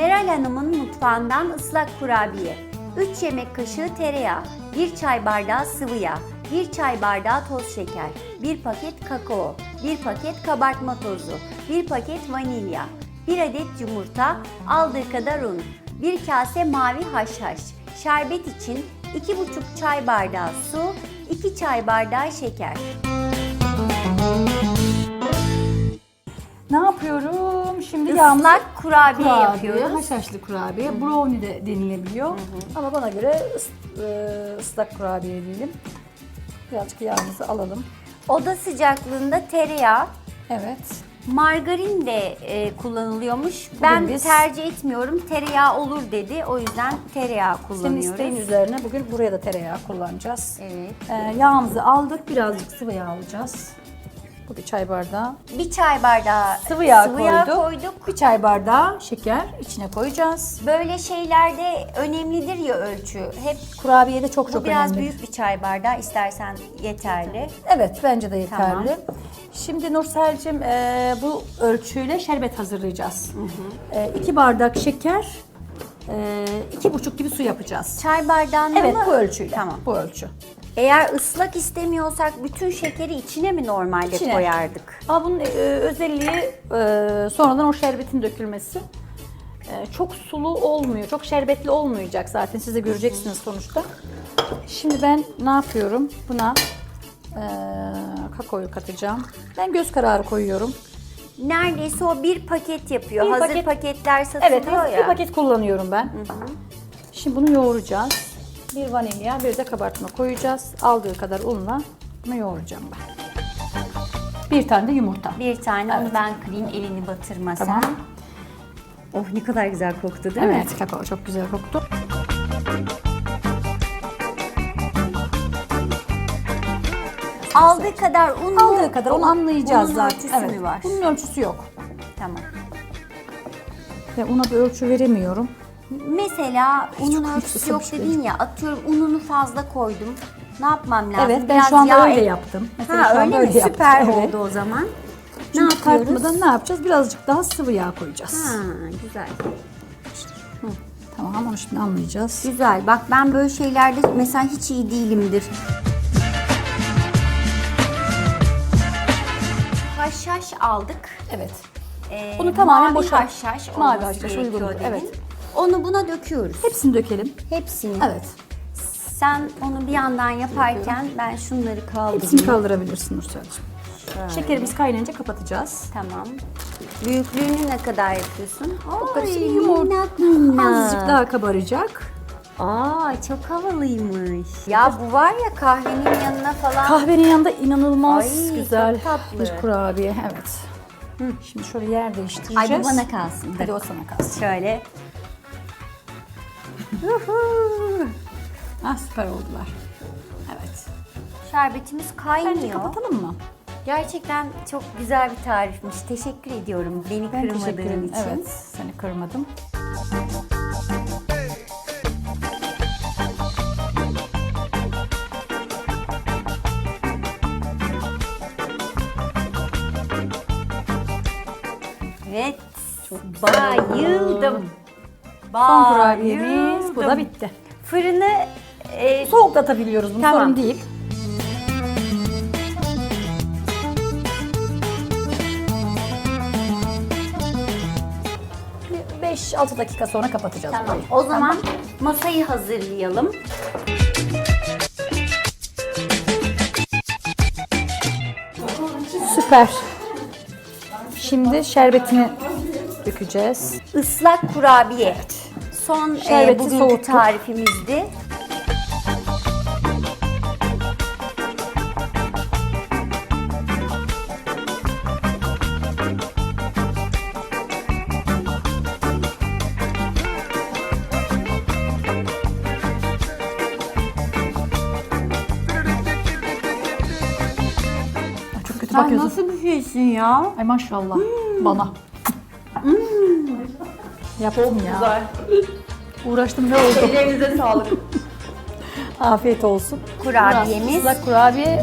Meral Hanım'ın mutfağından ıslak kurabiye. 3 yemek kaşığı tereyağı, 1 çay bardağı sıvı yağ, 1 çay bardağı toz şeker, 1 paket kakao, 1 paket kabartma tozu, 1 paket vanilya, 1 adet yumurta, aldığı kadar un, 1 kase mavi haşhaş, şerbet için 2,5 çay bardağı su, 2 çay bardağı şeker. Ne yapıyorum? Şimdi yağımızı Islak kurabiye, kurabiye, yapıyoruz. haşhaşlı kurabiye, brownie de denilebiliyor. Ama bana göre ıs- e, ıslak kurabiye diyelim. Birazcık yağımızı alalım. Oda sıcaklığında tereyağı, Evet. margarin de e, kullanılıyormuş. ben biz- tercih etmiyorum. Tereyağı olur dedi. O yüzden tereyağı Senin kullanıyoruz. isteğin üzerine bugün buraya da tereyağı kullanacağız. Evet. Ee, yağımızı aldık. Birazcık sıvı yağ alacağız. Bu bir çay bardağı. Bir çay bardağı Sıvı yağ, koyduk. koyduk. Bir çay bardağı şeker içine koyacağız. Böyle şeylerde önemlidir ya ölçü. Hep Kurabiyede çok bu çok biraz önemli. büyük bir çay bardağı. İstersen yeterli. Evet bence de yeterli. Tamam. Şimdi Nursel'cim e, bu ölçüyle şerbet hazırlayacağız. 2 bardak şeker, e, iki buçuk gibi su yapacağız. Çay bardağında Evet mı? bu ölçüyle. Tamam. Bu ölçü. Eğer ıslak istemiyorsak bütün şekeri içine mi normalde İçine. koyardık? Ama bunun e, özelliği e, sonradan o şerbetin dökülmesi. E, çok sulu olmuyor, çok şerbetli olmayacak zaten. Siz de göreceksiniz sonuçta. Şimdi ben ne yapıyorum? Buna e, kakaoyu katacağım. Ben göz kararı koyuyorum. Neredeyse o bir paket yapıyor. Bir Hazır paket- paketler satılıyor Evet, ya. bir paket kullanıyorum ben. Şimdi bunu yoğuracağız. Bir vanilya, bir de kabartma koyacağız. Aldığı kadar unla bunu yoğuracağım ben. Bir tane de yumurta. Bir tane onu ben kırayım elini batırma sen. Tamam. Oh ne kadar güzel koktu değil mi? Evet, kakao çok güzel koktu. Aldığı kadar un mu? Aldığı kadar onu anlayacağız Bunun zaten. ölçüsü evet. mü var? Bunun ölçüsü yok. Tamam. Ve una bir ölçü veremiyorum. Mesela unun ölçüsü yok dedin ya atıyorum ununu fazla koydum. Ne yapmam lazım? Evet, ben Biraz şu anda yağ öyle ek- yaptım. Mesela Ha şu anda öyle mi? yaptım. Süper Evet. oldu o zaman. Şimdi ne yapıyoruz? tartmadan ne yapacağız? Birazcık daha sıvı yağ koyacağız. Ha, güzel. Tamam onu şimdi anlayacağız. Güzel. Bak ben böyle şeylerde mesela hiç iyi değilimdir. Haşhaş aldık. Evet. Ee, Bunu tamamen mavi boşalt. haşhaş Mavi olması haşhaş gerekiyor dedin. evet. Onu buna döküyoruz. Hepsini dökelim. Hepsini. Evet. Sen onu bir yandan yaparken ben şunları Hepsini kaldırayım. kaldırabilirsin Nursel'cim. Şekerimiz kaynayınca kapatacağız. Tamam. Büyüklüğünü ne kadar yapıyorsun? O kadar yumurta minnak. Azıcık daha kabaracak. Aa çok havalıymış. Ya bu var ya kahvenin yanına falan. Kahvenin yanında inanılmaz Ay, güzel bir kurabiye. Evet. Şimdi şöyle yer değiştireceğiz. Ay bu bana kalsın. Hadi o sana kalsın. Şöyle. Ah süper oldular. Evet. Şerbetimiz Bence kaynıyor. kapatalım mı? Gerçekten çok güzel bir tarifmiş. Teşekkür ediyorum beni Ben teşekkür kırmadığın ederim. için. Evet, seni kırmadım. Evet. Bayıldım. Son kurabiyemiz bu da bitti. Fırını e, Soğuklatabiliyoruz bunu Tamam. sorun değil. Bir 5-6 dakika sonra kapatacağız Tamam. burayı. O zaman masayı hazırlayalım. Süper. Şimdi şerbetini dökeceğiz. Islak kurabiye. Son e, Şerbeti bugünkü soğuttuk. tarifimizdi. Çok kötü Sen bakıyorsun. nasıl bir şeysin ya? Ay maşallah bana. Yapalım ya. Güzel. Uğraştım ne oldu? Ellerinize sağlık. Afiyet olsun. Kurabiyemiz. Islak kurabiye